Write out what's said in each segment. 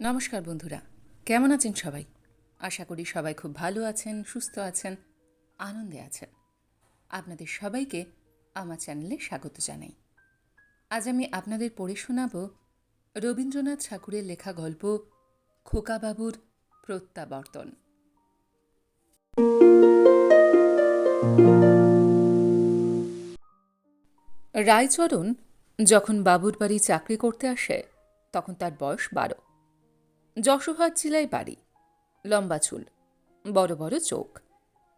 নমস্কার বন্ধুরা। কেমন আছেন সবাই? আশা করি সবাই খুব ভালো আছেন, সুস্থ আছেন, আনন্দে আছেন। আপনাদের সবাইকে আমার চ্যানেলে স্বাগত জানাই। আজ আমি আপনাদের পড়ে শোনাব রবীন্দ্রনাথ ঠাকুরের লেখা গল্প খোকাবাবুর প্রত্যাবর্তন। রায়চরণ যখন বাবুর বাড়ি চাকরি করতে আসে, তখন তার বয়স বারো। যশোহাট জেলায় বাড়ি। লম্বা চুল, বড় বড় চোখ,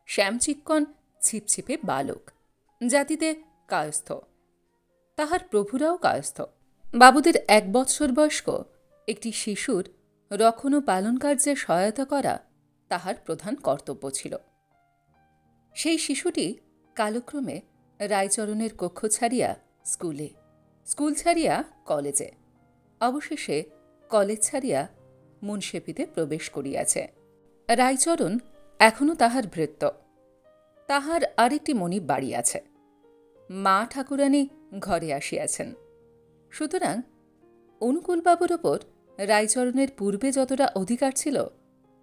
শ্যামচিক্কন, ছিপছিপে বালক, জাতিতে কায়স্থ। তাহার প্রভুরাও কায়স্থ। বাবুদের এক বৎসর বয়স্ক একটি শিশুর রক্ষণ পালন কার্যে সহায়তা করা তাহার প্রধান কর্তব্য ছিল। সেই শিশুটি কালক্রমে রায়চরণের কক্ষ ছাড়িয়া স্কুলে, স্কুল ছাড়িয়া কলেজে, অবশেষে কলেজ ছাড়িয়া মুনশেপিতে প্রবেশ করিয়াছে। রায়চরণ এখনও তাহার ভৃত্য। তাহার আরেকটি মণি বাড়ি আছে। মা ঠাকুরানী ঘরে আসিয়াছেন। সুতরাং অনুকূলবাবুর ওপর রায়চরণের পূর্বে যতটা অধিকার ছিল,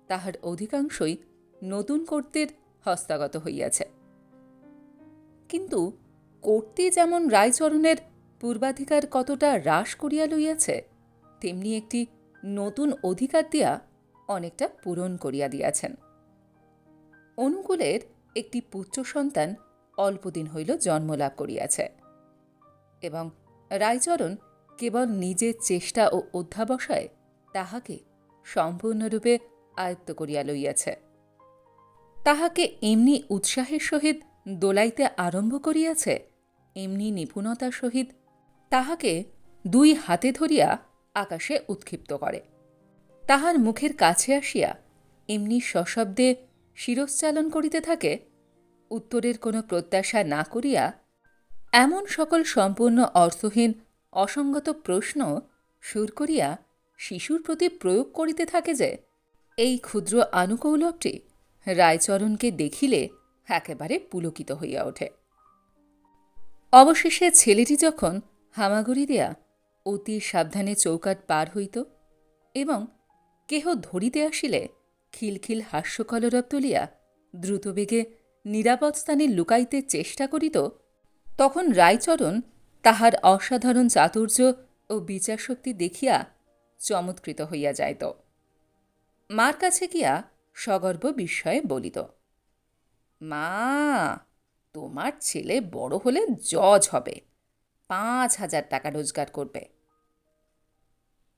তাহার অধিকাংশই নতুন কর্তের হস্তগত হইয়াছে। কিন্তু কর্তে যেমন রায়চরণের পূর্বাধিকার কতটা হ্রাস করিয়া লইয়াছে, তেমনি একটি নতুন অধিকার দিয়া অনেকটা পূরণ করিয়া দিয়াছেন। অনুকূলের একটি পুত্র সন্তান অল্পদিন হইল জন্মলাভ করিয়াছে এবং রায়চরণ কেবল নিজের চেষ্টা ও অধ্যাবসায় তাহাকে সম্পূর্ণরূপে আয়ত্ত করিয়া লইয়াছে। তাহাকে এমনি উৎসাহের সহিত দোলাইতে আরম্ভ করিয়াছে, এমনি নিপুণতার সহিত তাহাকে দুই হাতে ধরিয়া আকাশে উৎক্ষিপ্ত করে। তাহার মুখের কাছে আসিয়া এমনি সশব্দে শিরশ্চালন করিতে থাকে, উত্তরের কোনো প্রত্যাশা না করিয়া এমন সকল সম্পূর্ণ অর্থহীন, অসঙ্গত প্রশ্ন সুর করিয়া শিশুর প্রতি প্রয়োগ করিতে থাকে যে, এই ক্ষুদ্র আনুকৌলকটি রায়চরণকে দেখিলে একেবারে পুলকিত হইয়া ওঠে। অবশেষে ছেলেটি যখন হামাগুড়ি দেয়া অতি সাবধানে চৌকাট পার হইত এবং কেহ ধরিতে আসিলে খিলখিল হাস্যকলরব তুলিয়া দ্রুতবেগে নিরাপদ স্থানে লুকাইতে চেষ্টা করিত, তখন রায়চরণ তাহার অসাধারণ চাতুর্য ও বিচারশক্তি দেখিয়া চমৎকৃত হইয়া যাইত। মার কাছে গিয়া সগর্ব বিস্ময়ে বলিত, মা, তোমার ছেলে বড় হলে জজ হবে, পাঁচ হাজার টাকা রোজগার করবে।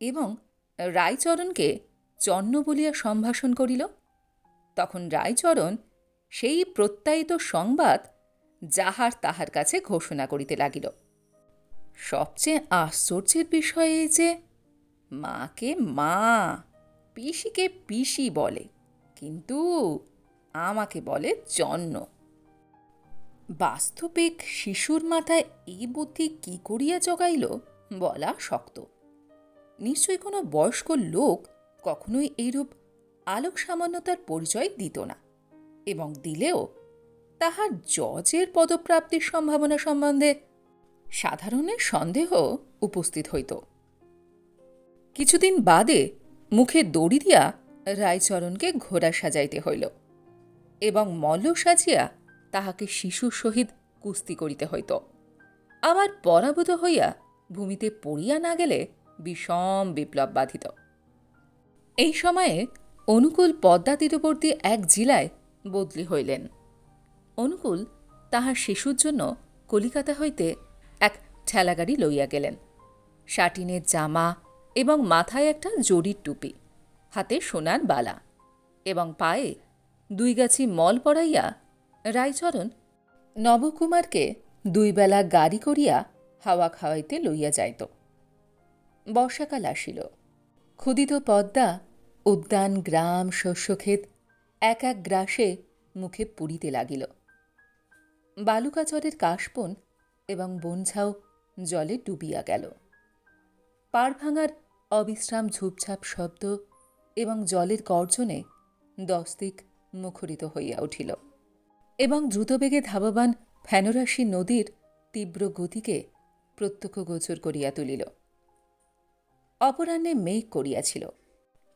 এবং রায়চরণকে চন্ন বলিয়া সম্ভাষণ করিল। তখন রায়চরণ সেই প্রত্যায়িত সংবাদ যাহার তাহার কাছে ঘোষণা করিতে লাগিল। সবচেয়ে আশ্চর্যের বিষয় এই যে, মাকে মা, পিসিকে পিসি বলে, কিন্তু আমাকে বলে জন্ম বাস্তবিক শিশুর মাথায় এই বুদ্ধি কি করিয়া জগাইল বলা শক্ত। নিশ্চয়ই কোনো বয়স্ক লোক কখনোই এইরূপ আলোক সামান্যতার পরিচয় দিত না এবং দিলেও তাহার জজের পদপ্রাপ্তির সম্ভাবনা সম্বন্ধে সাধারণের সন্দেহ উপস্থিত হইত। কিছুদিন বাদে মুখে দড়ি দিয়া রায়চরণকে ঘোড়া সাজাইতে হইল এবং মল্ল সাজিয়া তাহাকে শিশুর সহিত কুস্তি করিতে হইত। আবার পরাভূত হইয়া ভূমিতে পড়িয়া না গেলে বিষম বিপ্লব বাধিত। এই সময়ে অনুকূল পদ্মা তীরবর্তী এক জেলায় বদলি হইলেন। অনুকূল তাহার শিশুর জন্য কলিকাতা হইতে এক ঠেলাগাড়ি লইয়া গেলেন। শাটিনের জামা এবং মাথায় একটা জরির টুপি, হাতে সোনার বালা এবং পায়ে দুই গাছি মল পড়াইয়া রায়চরণ নবকুমারকে দুই বেলা গাড়ি করিয়া হাওয়া খাওয়াইতে লইয়া যাইত। বর্ষাকাল আসিল। ক্ষুদিত পদ্মা, উদ্যান, গ্রাম, শস্যক্ষেত, এক এক গ্রাসে মুখে পুড়িতে লাগিল। বালুকাচরের কাশপন এবং বনঝাও জলে ডুবিয়া গেল। পাড় ভাঙার অবিশ্রাম ঝুপঝাপ শব্দ এবং জলের গর্জনে দস্তিক মুখরিত হইয়া উঠিল এবং দ্রুতবেগে ধাববান ফেনরাশি নদীর তীব্র গতিকে প্রত্যক্ষ গোচর করিয়া তুলিল। অপরাহ্নে মেঘ করিয়াছিল,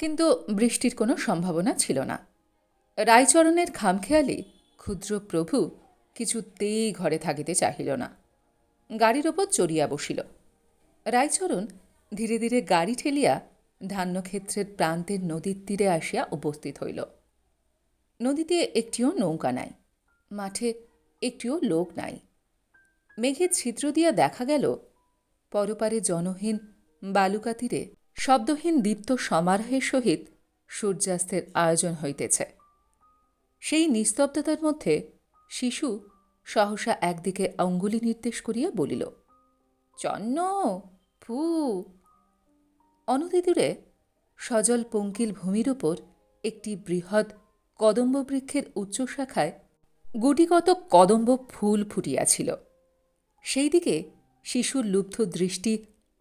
কিন্তু বৃষ্টির কোনো সম্ভাবনা ছিল না। রায়চরণের খামখেয়ালি ক্ষুদ্র প্রভু কিছুতেই ঘরে থাকিতে চাহিল না। গাড়ির ওপর চড়িয়া বসিল। রায়চরণ ধীরে ধীরে গাড়ি ঠেলিয়া ধান্যক্ষেত্রের প্রান্তের নদীর তীরে আসিয়া উপস্থিত হইল। নদীতে একটিও নৌকা নাই, মাঠে একটিও লোক নাই। মেঘের ছিদ্র দিয়া দেখা গেল, পরপারে জনহীন বালুকা তীরে শব্দহীন দীপ্ত সমারোহের সহিত সূর্যাস্তের আয়োজন হইতেছে। সেই নিস্তব্ধতার মধ্যে শিশু সহসা একদিকে অঙ্গুলি নির্দেশ করিয়া বলিল, চন্ন, ফু। অনতিদূরে সজল পঙ্কিল ভূমির উপর একটি বৃহৎ কদম্ব বৃক্ষের উচ্চ শাখায় গুটিকত কদম্ব ফুল ফুটিয়াছিল। সেই দিকে শিশুর লুব্ধ দৃষ্টি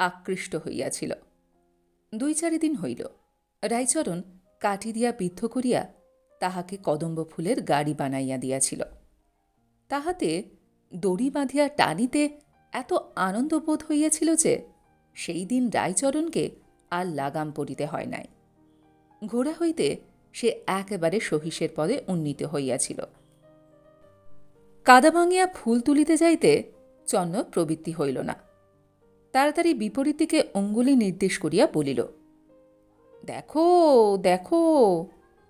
আকৃষ্ট হইয়াছিল। দুই চারিদিন হইল। রায়চরণ কাঠি দিয়া বিদ্ধ করিয়া তাহাকে কদম্ব ফুলের গাড়ি বানাইয়া দিয়াছিল। তাহাতে দড়ি বাঁধিয়া টানিতে এত আনন্দবোধ হইয়াছিল যে, সেই দিন রায়চরণকে আর লাগাম পড়িতে হয় নাই। ঘোড়া হইতে সে একেবারে সহিসের পদে উন্নীত হইয়াছিল। কাদা ভাঙিয়া ফুল তুলিতে যাইতে চন্ন প্রবৃত্তি হইল না। তাড়াতাড়ি বিপরীত দিকে অঙ্গুলি নির্দেশ করিয়া বলিল, দেখো দেখো,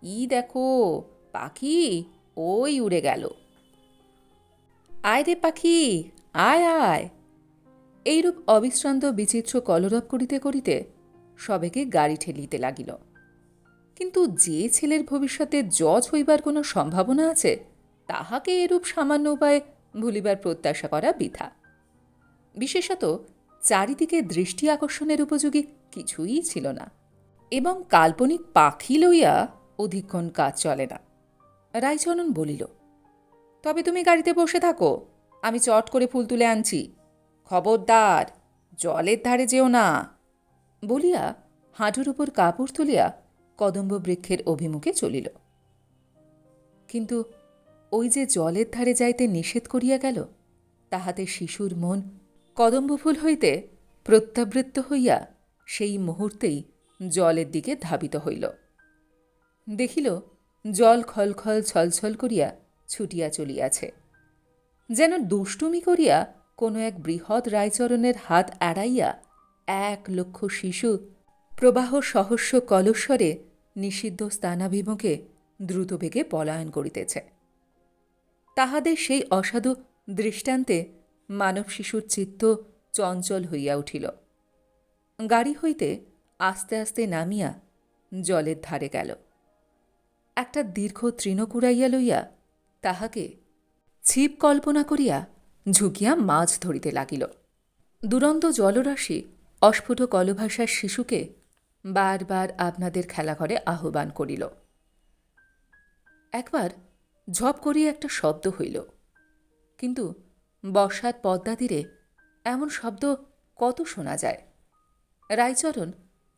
ই দেখো, পাখি ওই উড়ে গেল। আয় রে পাখি, আয় আয়। এইরূপ অবিশ্রান্ত বিচিত্র কলরব করিতে করিতে সবেকে গাড়ি ঠেলিতে লাগিল। কিন্তু যে ছেলের ভবিষ্যতে জজ হইবার কোনো সম্ভাবনা আছে, তাহাকে এরূপ সামান্য উপায়ে ভুলিবার প্রত্যাশা করা বৃথা। বিশেষত চারিদিকে দৃষ্টি আকর্ষণের উপযোগী কিছুই ছিল না এবং কাল্পনিক পাখি লইয়া অধিকক্ষণ কাজ চলে না। রায়চরণ বলিল, তবে তুমি গাড়িতে বসে থাকো, আমি চট করে ফুল তুলে আনছি। খবরদার, জলের ধারে যেও না। বলিয়া হাঁটুর উপর কাপড় তুলিয়া কদম্ব বৃক্ষের অভিমুখে চলিল। কিন্তু ওই যে জলের ধারে যাইতে নিষেধ করিয়া গেল, তাহাতে শিশুর মন কদম্বফুল হইতে প্রত্যাবৃত্ত হইয়া সেই মুহূর্তেই জলের দিকে ধাবিত হইল। দেখিল জল খলখল ছলছল করিয়া ছুটিয়া চলিয়াছে। যেন দুষ্টুমি করিয়া কোনো এক বৃহৎ রায়চরণের হাত এড়াইয়া এক লক্ষ শিশু প্রবাহ সহস্য কলস্বরে নিষিদ্ধ স্থানাভিমুখে দ্রুতবেগে পলায়ন করিতেছে। তাহাদের সেই অসাধু দৃষ্টান্তে মানব শিশুর চিত্ত চঞ্চল হইয়া উঠিল। গাড়ি হইতে আস্তে আস্তে নামিয়া জলের ধারে গেল। একটা দীর্ঘ তৃণ কুড়াইয়া লইয়া তাহাকে ছিপ কল্পনা করিয়া ঝুঁকিয়া মাছ ধরিতে লাগিল। দুরন্ত জলরাশি অস্ফুট কলভাষার শিশুকে বারবার আপনাদের খেলাঘরে আহ্বান করিল। একবার ঝপ করিয়া একটা শব্দ হইল, কিন্তু বর্ষার পদ্মা তীরে এমন শব্দ কত শোনা যায়? রায়চরণ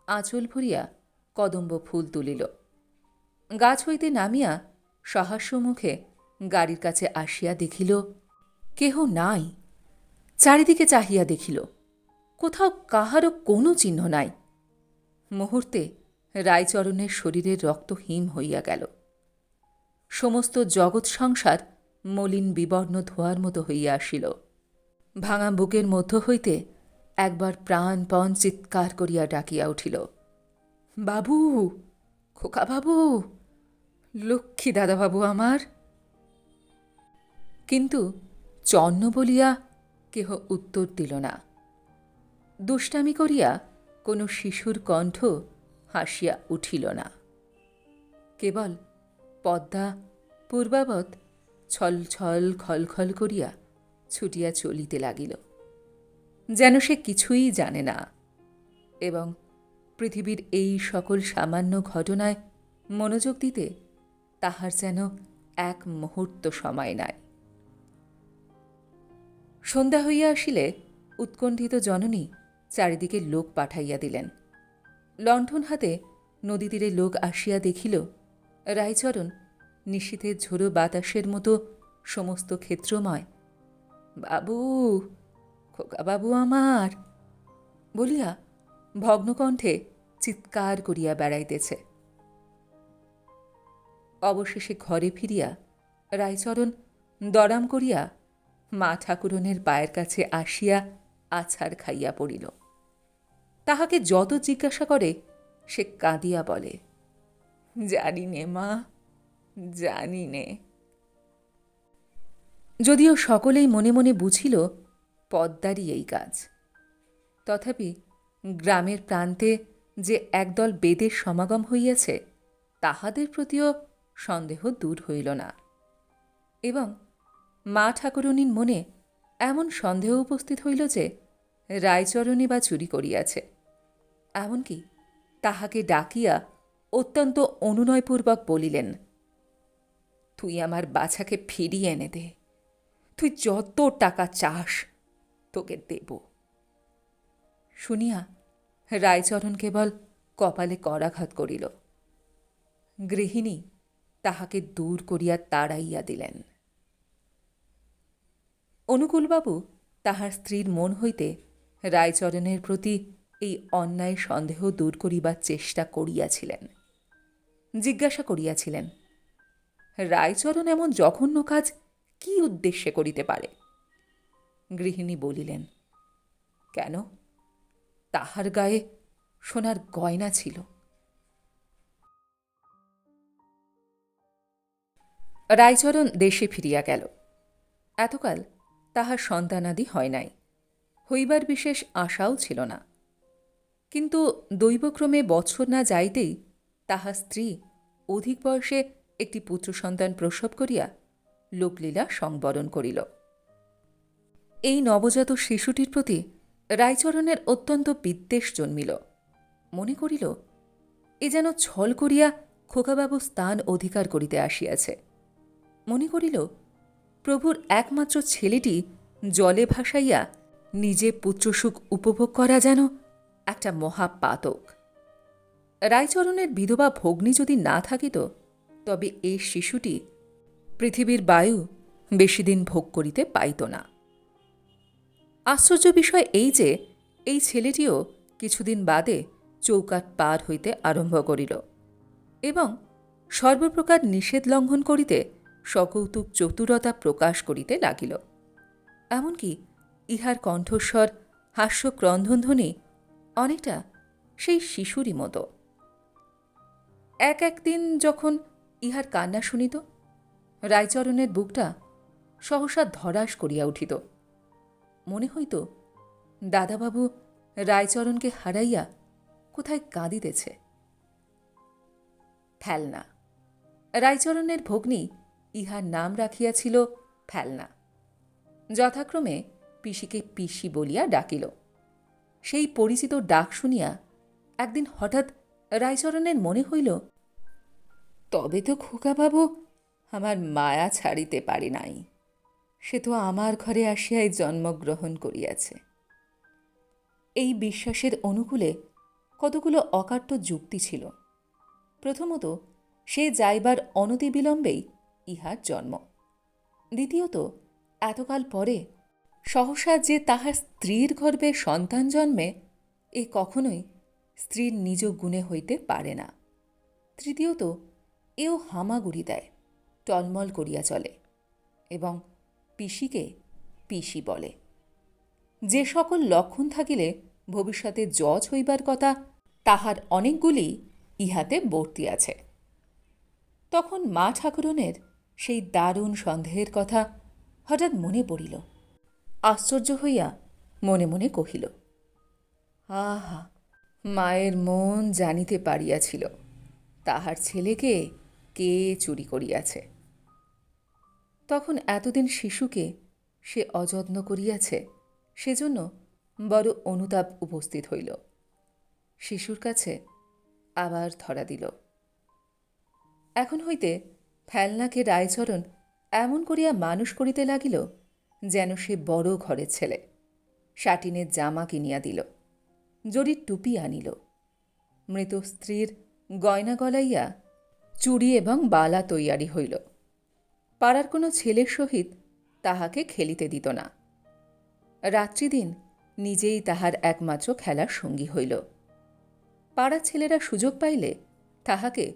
আঁচল ভরিয়া কদম্ব ফুল তুলিল। গাছ হইতে নামিয়া সহাস্য মুখে গাড়ির কাছে আসিয়া দেখিল, কেহ নাই। চারিদিকে চাহিয়া দেখিল, কোথাও কাহারও কোনো চিহ্ন নাই। মুহূর্তে রায়চরণের শরীরের রক্ত হিম হইয়া গেল। সমস্ত জগৎ সংসার মলিন বিবর্ণ ধোয়ার মতো হইয়া আসিল। ভাঙা বুকের মধ্য হইতে একবার প্রাণপণ চিৎকার করিয়া ডাকিয়া উঠিল, বাবু, খোকা বাবু, লক্ষ্মী দাদাবাবু আমার কিন্তু চন্ন বলিয়া কেহ উত্তর দিল না। দুষ্টামি করিয়া কোনো শিশুর কণ্ঠ হাসিয়া উঠিল না। কেবল পদ্মা পূর্বাবৎ ছল ছল খলখল করিয়া ছুটিয়া চলিতে লাগিল। যেন সে কিছুই জানে না এবং পৃথিবীর এই সকল সামান্য ঘটনায় মনোযোগ দিতে তাহার যেন এক মুহূর্ত সময় নাই। সন্ধ্যা হইয়া আসিলে উৎকণ্ঠিত জননী চারিদিকে লোক পাঠাইয়া দিলেন। লণ্ঠন হাতে নদী তীরে লোক আসিয়া দেখিল, রায়চরণ নিশীথের ঝোড়ো বাতাসের মতো সমস্ত ক্ষেত্রময়। বাবু খোকাবাবু আমার! বলিয়া ভগ্নকণ্ঠে চিৎকার করিয়া বেড়াইতেছে। অবশেষে ঘরে ফিরিয়া রায়চরণ দরাম করিয়া মা ঠাকুরনের পায়ের কাছে আসিয়া আছাড় খাইয়া পড়িল। তাহাকে যত জিজ্ঞাসা করে সে কাঁদিয়া বলে, জানি নে মা জানি নে। যদিও সকলেই মনে মনে বুঝিল, পদ্মারই এই কাজ তথাপি গ্রামের প্রান্তে যে একদল বেদের সমাগম হইয়াছে, তাহাদের প্রতিও সন্দেহ দূর হইল না। এবং মা ঠাকুরনীর মনে এমন সন্দেহ উপস্থিত হইল যে রায়চরণী বা চুরি করিয়াছে। এমনকি তাহাকে ডাকিয়া অত্যন্ত অনুনয়পূর্বক বলিলেন তুই আমার বাছাকে ফিরিয়ে এনে দে। তুই যত টাকা চাস, তোকে দেব। শুনিয়া রায়চরণ কেবল কপালে করাঘাত করিল। গৃহিণী তাহাকে দূর করিয়া তাড়াইয়া দিলেন। অনুকূলবাবু তাহার স্ত্রীর মন হইতে রায়চরণের প্রতি এই অন্যায় সন্দেহ দূর করিবার চেষ্টা করিয়াছিলেন। জিজ্ঞাসা করিয়াছিলেন রায়চরণ এমন জঘন্য কাজ কি উদ্দেশ্যে করিতে পারে? গৃহিণী বলিলেন, কেন? তাহার গায়ে সোনার গয়না ছিল। রায়চরণ দেশে ফিরিয়া গেল। এতকাল তাহার সন্তানাদি হয় নাই। হইবার বিশেষ আশাও ছিল না। কিন্তু দৈবক্রমে বছর না যাইতেই তাহার স্ত্রী অধিক বয়সে একটি পুত্র সন্তান প্রসব করিয়া লোকলীলা সংবরণ করিল। এই নবজাত শিশুটির প্রতি রায়চরণের অত্যন্ত বিদ্বেষ জন্মিল। মনে করিল, এ যেন ছল করিয়া খোকাবাবু স্থান অধিকার করিতে আসিয়াছে। মনে করিল, প্রভুর একমাত্র ছেলেটি জলে ভাসাইয়া নিজে পুত্রসুখ উপভোগ করা যেন একটা মহাপাতক। রায়চরণের বিধবা ভগ্নী যদি না থাকিত তবে এই শিশুটি পৃথিবীর বায়ু বেশিদিন ভোগ করিতে পাইত না। আশ্চর্য বিষয় এই যে, এই ছেলেটিও কিছুদিন বাদে চৌকাট পার হইতে আরম্ভ করিল এবং সর্বপ্রকার নিষেধ লঙ্ঘন করিতে সকৌতুক চতুরতা প্রকাশ করিতে লাগিল। এমনকি ইহার কণ্ঠস্বর হাস্য ক্রন্ধনধ্বনি অনেকটা সেই শিশুরই মতো। এক একদিন যখন ইহার কান্না শুনিত, রায়চরণের বুকটা সহসা ধরাস করিয়া উঠিত। মনে হইত, দাদাবাবু রায়চরণকে হারাইয়া কোথায় কাঁদিতেছে। ফেলনা, রায়চরণের ভগ্নী ইহার নাম রাখিয়াছিল ফেলনা। যথাক্রমে পিসিকে পিসি বলিয়া ডাকিল। সেই পরিচিত ডাক শুনিয়া একদিন হঠাৎ রায়চরণের মনে হইল তবে তো খোকাবাবু, আমার মায়া ছাড়িতে পারি নাই। সে তো আমার ঘরে আসিয়াই জন্মগ্রহণ করিয়াছে। এই বিশ্বাসের অনুকূলে কতগুলো অকাট্য যুক্তি ছিল। প্রথমত, সে যাইবার অনতিবিলম্বেই ইহার জন্ম। দ্বিতীয়ত, এতকাল পরে সহসা যে তাহার স্ত্রীর গর্ভে সন্তান জন্মে, এ কখনোই স্ত্রীর নিজ গুণে হইতে পারে না। তৃতীয়ত এও হামাগুড়ি দেয়, টলমল করিয়া চলে এবং পিসিকে পিসি বলে। যে সকল লক্ষণ থাকিলে ভবিষ্যতে জজ হইবার কথা, তাহার অনেকগুলি ইহাতে বর্তি আছে। তখন মা ঠাকুরনের সেই দারুণ সন্দেহের কথা হঠাৎ মনে পড়িল। আশ্চর্য হইয়া মনে মনে কহিল, আহা, মায়ের মন জানিতে পারিয়াছিল, তাহার ছেলেকে কে চুরি করিয়াছে? তখন এতদিন শিশুকে সে অযত্ন করিয়াছে, সেজন্য বড় অনুতাপ উপস্থিত হইল। শিশুর কাছে আবার ধরা দিল। এখন হইতে ফেলনাকে রায়চরণ এমন করিয়া মানুষ করিতে লাগিল, যেন সে বড় ঘরের ছেলে, শাটিনের জামা কিনিয়া দিল, জরির টুপি আনিল। মৃত স্ত্রীর গয়না গলাইয়া চুড়ি এবং বালা তৈয়ারি হইল। পাড়ার কোনো ছেলের সহিত তাহাকে খেলিতে দিত না। রাত্রিদিন নিজেই তাহার একমাত্র খেলার সঙ্গী হইল। পাড়ার ছেলেরা সুযোগ পাইলে তাহাকে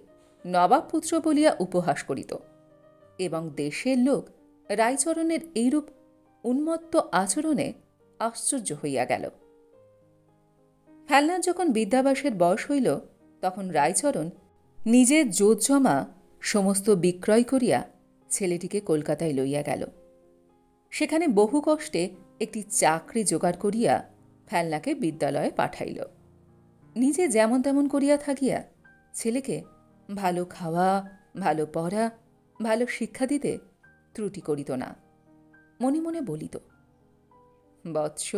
নবাবপুত্র বলিয়া উপহাস করিত এবং দেশের লোক রায়চরণের এইরূপ উন্মত্ত আচরণে আশ্চর্য হইয়া গেল। ফেলনার যখন বিদ্যাবাসের বয়স হইল, তখন রায়চরণ নিজের জোতজমা সমস্ত বিক্রয় করিয়া ছেলেটিকে কলকাতায় লইয়া গেল। সেখানে বহু কষ্টে একটি চাকরি জোগাড় করিয়া ফেলনাকে বিদ্যালয়ে পাঠাইল। নিজে যেমন তেমন করিয়া থাকিয়া ছেলেকে ভালো খাওয়া, ভালো পড়া, ভালো শিক্ষা দিতে ত্রুটি করিত না। মনে মনে বলিত, বৎস,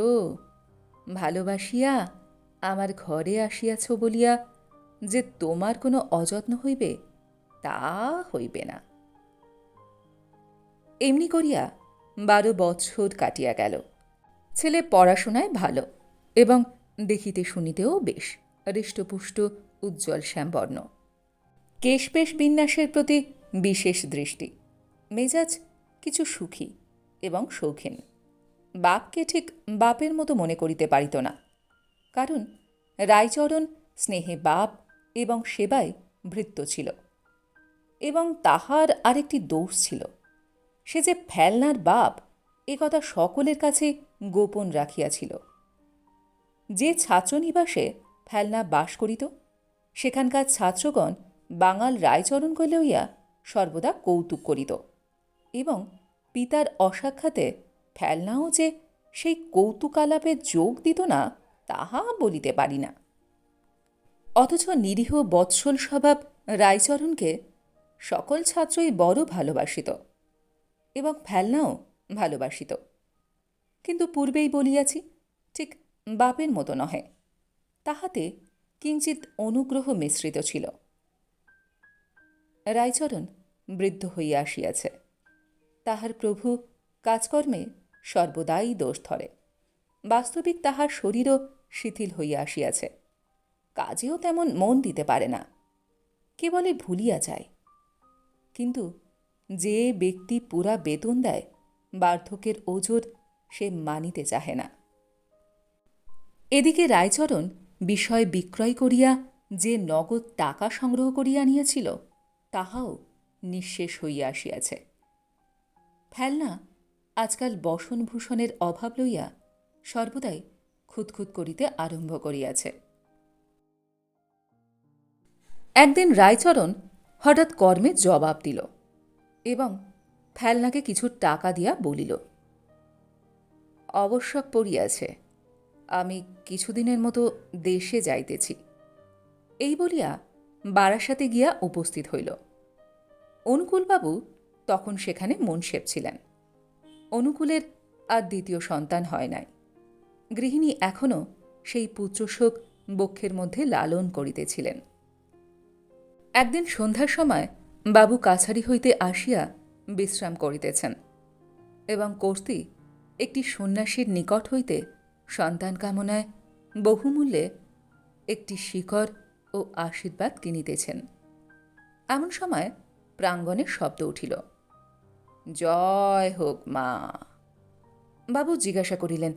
ভালোবাসিয়া আমার ঘরে আসিয়াছ বলিয়া যে তোমার কোনো অযত্ন হইবে, তা হইবে না। এমনি করিয়া বারো বৎসর কাটিয়া গেল। ছেলে পড়াশোনায় ভালো এবং দেখিতে শুনিতেও বেশ হৃষ্টপুষ্ট, উজ্জ্বল শ্যামবর্ণ। কেশপেশ বিন্যাসের প্রতি বিশেষ দৃষ্টি। মেজাজ কিছু সুখী এবং শৌখিন বাপকে ঠিক বাপের মতো মনে করিতে পারিত না। কারণ রায়চরণ স্নেহে বাপ এবং সেবায় ভৃত্য ছিল। এবং তাহার আরেকটি দোষ ছিল, সে যে ফেলনার বাপ এ কথা সকলের কাছে গোপন রাখিয়াছিল। যে ছাত্রনিবাসে ফেলনা বাস করিত, সেখানকার ছাত্রগণ বাঙাল রায়চরণকে লইয়া সর্বদা কৌতুক করিত এবং পিতার অসাক্ষাতে ফেলনাও যে সেই কৌতুকালাপে যোগ দিত না, তাহা বলিতে পারি না। অথচ নিরীহ বৎসল স্বভাব রায়চরণকে সকল ছাত্রই বড় ভালোবাসিত এবং ফেলনাও ভালোবাসিত। কিন্তু পূর্বেই বলিয়াছি, ঠিক বাপের মতো নহে, তাহাতে কিঞ্চিত অনুগ্রহ মিশ্রিত ছিল। রায়চরণ বৃদ্ধ হইয়া আসিয়াছে। তাহার প্রভু কাজকর্মে সর্বদাই দোষ ধরে। বাস্তবিক তাহার শরীরও শিথিল হইয়া আসিয়াছে। কাজেও তেমন মন দিতে পারে না। কেবলই ভুলিয়া যায়। কিন্তু যে ব্যক্তি পুরা বেতন দেয়, বার্ধক্যের ওজোর সে মানিতে চাহে না। এদিকে রায়চরণ বিষয় বিক্রয় করিয়া যে নগদ টাকা সংগ্রহ করিয়া আনিয়াছিল, তাহাও নিঃশেষ হইয়া আসিয়াছে। ফেলনা আজকাল বসনভূষণের অভাব লইয়া সর্বদাই খুঁতখুত করিতে আরম্ভ করিয়াছে। একদিন রায়চরণ হঠাৎ কর্মে জবাব দিল এবং ফেলনাকে কিছু টাকা দিয়া বলিল আবশ্যক পড়িয়াছে, আমি কিছুদিনের মতো দেশে যাইতেছি। এই বলিয়া বারাসাতে গিয়া উপস্থিত হইল। অনুকূলবাবু তখন সেখানে মনসেপ ছিলেন। অনুকূলের আর দ্বিতীয় সন্তান হয় নাই। গৃহিণী এখনও সেই পুত্রশোক বক্ষের মধ্যে লালন করিতেছিলেন। একদিন সন্ধ্যার সময় বাবু কাছারি হইতে আসিয়া বিশ্রাম করিতেছেন এবং কর্তি একটি সন্ন্যাসীর নিকট হইতে সন্তান কামনায় বহুমূল্যে একটি শিকড় ও আশীর্বাদ কিনিতেছেন। এমন সময় প্রাঙ্গণে শব্দ উঠিল, জয় হোক মা। বাবু জিজ্ঞাসা করিলেন,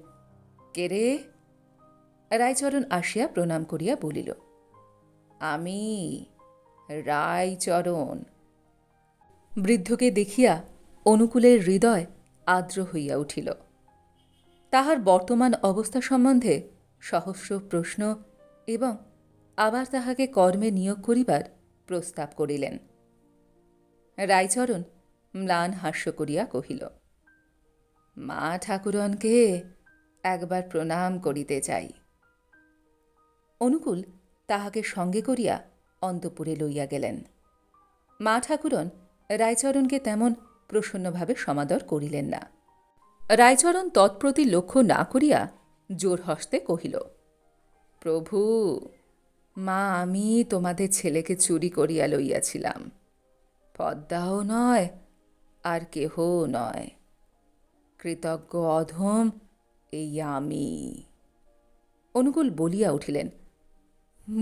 কে রে? রায়চরণ আসিয়া প্রণাম করিয়া বলিল, আমি। রায়চরণ। বৃদ্ধকে দেখিয়া অনুকূলের হৃদয় আর্দ্র হইয়া উঠিল। তাহার বর্তমান অবস্থা সম্বন্ধে সহস্র প্রশ্ন এবং আবার তাহাকে কর্মে নিয়োগ করিবার প্রস্তাব করিলেন। রায়চরণ ম্লান হাস্য করিয়া কহিল, মা ঠাকুরনকে একবার প্রণাম করিতে চাই। অনুকূল তাহাকে সঙ্গে করিয়া অন্তপুরে লইয়া গেলেন। মা ঠাকুরন রায়চরণকে তেমন প্রসন্নভাবে সমাদর করিলেন না। রায়চরণ তৎপ্রতি লক্ষ্য না করিয়া জোর হস্তে কহিল, প্রভু, মা, আমি তোমাদের ছেলেকে চুরি করিয়া লইয়াছিলাম। পদ্মাও নয়, আর কেহও নয়। কৃতজ্ঞ অধম এই আমি। অনুকূল বলিয়া উঠিলেন,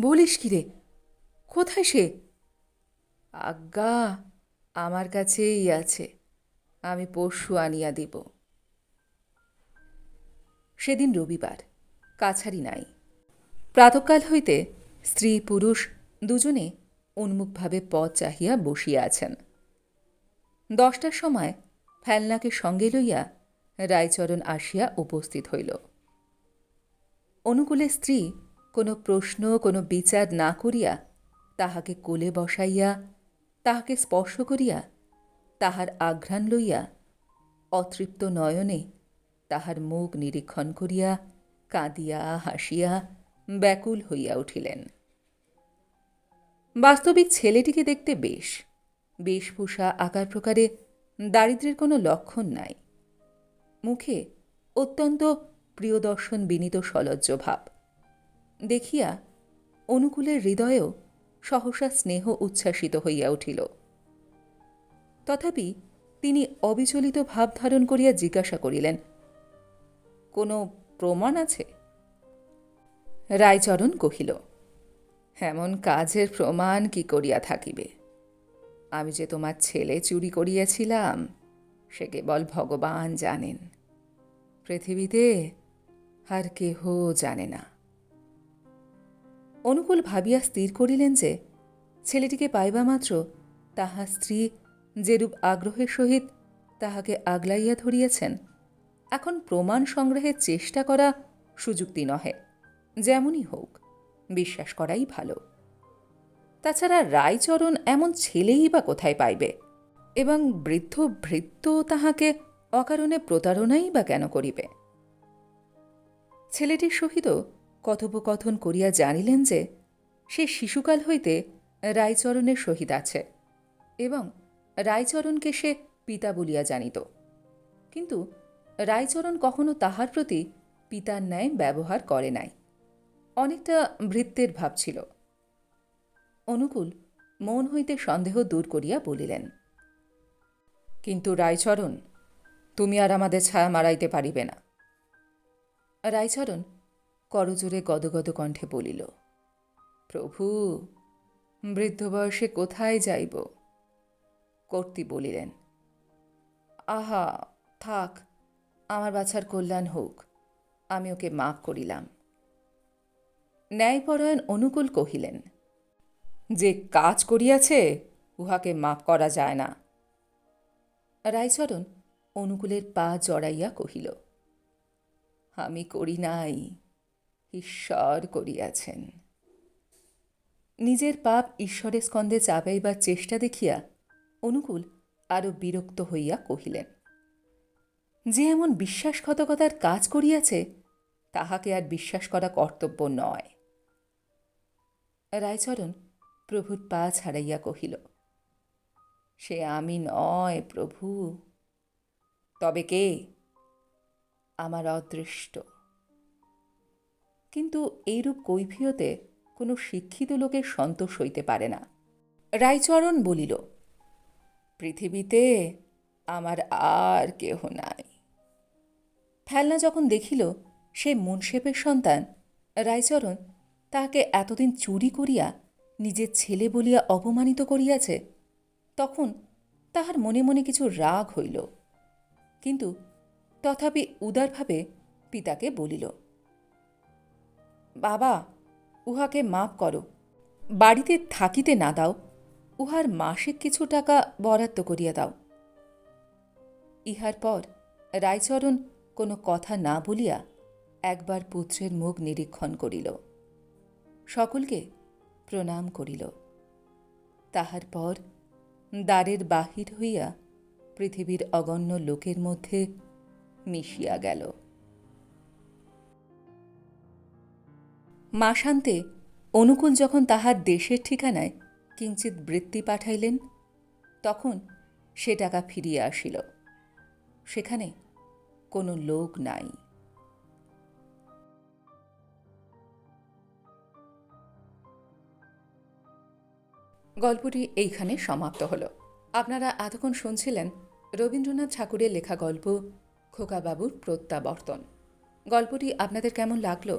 বলিস কি রে? কোথায় সে? আজ্ঞা, আমার কাছেই আছে। আমি পরশু আনিয়া দিব। সেদিন রবিবার, কাছারি নাই। প্রাতকাল হইতে স্ত্রী পুরুষ দুজনে উন্মুখভাবে পথ চাহিয়া বসিয়া আছেন। দশটার সময় ফেলনাকে সঙ্গে লইয়া রায়চরণ আসিয়া উপস্থিত হইল। অনুকূলে স্ত্রী কোনো প্রশ্ন, কোনো বিচার না করিয়া তাহাকে কোলে বসাইয়া, তাহাকে স্পর্শ করিয়া, তাহার আঘ্রাণ লইয়া, অতৃপ্ত নয়নে তাহার মুখ নিরীক্ষণ করিয়া, কাঁদিয়া, হাসিয়া ব্যাকুল হইয়া উঠিলেন। বাস্তবিক ছেলেটিকে দেখতে বেশ, বেশভূষা আকার প্রকারে দারিদ্র্যের কোনো লক্ষণ নাই। মুখে অত্যন্ত প্রিয়দর্শন বিনীত সলজ্জ ভাব। দেখিয়া অনুকূলের হৃদয়েও সহসা স্নেহ উচ্ছ্বাসিত হইয়া উঠিল। তথাপি তিনি অবিচলিত ভাব ধারণ করিয়া জিজ্ঞাসা করিলেন, কোনো প্রমাণ আছে? রায়চরণ কহিল, এমন কাজের প্রমাণ কি করিয়া থাকিবে? আমি যে তোমার ছেলে চুরি করিয়াছিলাম, সে কেবল ভগবান জানেন। পৃথিবীতে আর কেহ জানে না। অনুকূল ভাবিয়া স্থির করিলেন যে, ছেলেটিকে পাইবা মাত্র তাহার স্ত্রী যেরূপ আগ্রহের সহিত তাহাকে আগলাইয়া ধরিয়াছেন, এখন প্রমাণ সংগ্রহের চেষ্টা করা সুযুক্তি নহে, যেমনই হোক, বিশ্বাস করাই ভালো। তাছাড়া রায়চরণ এমন ছেলেই বা কোথায় পাইবে, এবং বৃদ্ধ ভৃত্য তাহাকে অকারণে প্রতারণাই বা কেন করিবে? ছেলেটির সহিত কথোপকথন করিয়া জানিলেন যে, সে শিশুকাল হইতে রায়চরণের সহিত আছে এবং রায়চরণকে সে পিতা বলিয়া জানিত। কিন্তু রায়চরণ কখনো তাহার প্রতি পিতার ন্যায় ব্যবহার করে নাই। অনেকটা ভৃত্যের ভাব ছিল। অনুকূল মন হইতে সন্দেহ দূর করিয়া বলিলেন, কিন্তু রায়চরণ, তুমি আর আমাদের ছায়া মারাইতে পারিবে না। রায়চরণ করজোরে গদগদ কণ্ঠে বলিল, প্রভু, বৃদ্ধ বয়সে কোথায় যাইব? কর্তি বলিলেন, আহা, থাক, আমার বাছার কল্যাণ হোক, আমি ওকে মাফ করিলাম। ন্যায়পরায়ণ অনুকূল কহিলেন, যে কাজ করিয়াছে, উহাকে মাফ করা যায় না। রায়চরণ অনুকূলের পা জড়াইয়া কহিল, আমি করি নাই। ঈশ্বর করিয়াছেন। নিজের পাপ ঈশ্বরের স্কন্ধে চাপাইবার চেষ্টা দেখিয়া অনুকূল আরও বিরক্ত হইয়া কহিলেন, যে এমন বিশ্বাসঘাতকতার কাজ করিয়াছে, তাহাকে আর বিশ্বাস করা কর্তব্য নয়। রায়চরণ প্রভুর পা ছাড়াইয়া কহিল, সে আমি নয় প্রভু। তবে কে? আমার অদৃষ্ট। কিন্তু এইরূপ কৈফিয়তে কোনো শিক্ষিত লোকের সন্তোষ হইতে পারে না। রায়চরণ বলিল, পৃথিবীতে আমার আর কেহ নাই। ফেলনা যখন দেখিল সে মুনশেপের সন্তান, রায়চরণ তাহাকে এতদিন চুরি করিয়া নিজের ছেলে বলিয়া অপমানিত করিয়াছে, তখন তাহার মনে মনে কিছু রাগ হইল। কিন্তু তথাপি উদারভাবে পিতাকে বলিল বাবা, উহাকে মাপ করো। বাড়িতে থাকিতে না দাও, উহার মাসিক কিছু টাকা বরাদ্দ করিয়া দাও। ইহার পর রায়চরণ কোনো কথা না বলিয়া একবার পুত্রের মুখ নিরীক্ষণ করিল। সকলকে প্রণাম করিল। তাহার পর দ্বারের বাহির হইয়া পৃথিবীর অগণ্য লোকের মধ্যে মিশিয়া গেল। মাসান্তে অনুকূল যখন তাহার দেশের ঠিকানায় কিঞ্চিত বৃত্তি পাঠাইলেন, তখন সে টাকা ফিরিয়া আসিল। সেখানে কোনো লোক নাই। গল্পটি এইখানে সমাপ্ত হলো। আপনারা এতক্ষণ শুনছিলেন রবীন্দ্রনাথ ঠাকুরের লেখা গল্প খোকাবাবুর প্রত্যাবর্তন। গল্পটি আপনাদের কেমন লাগল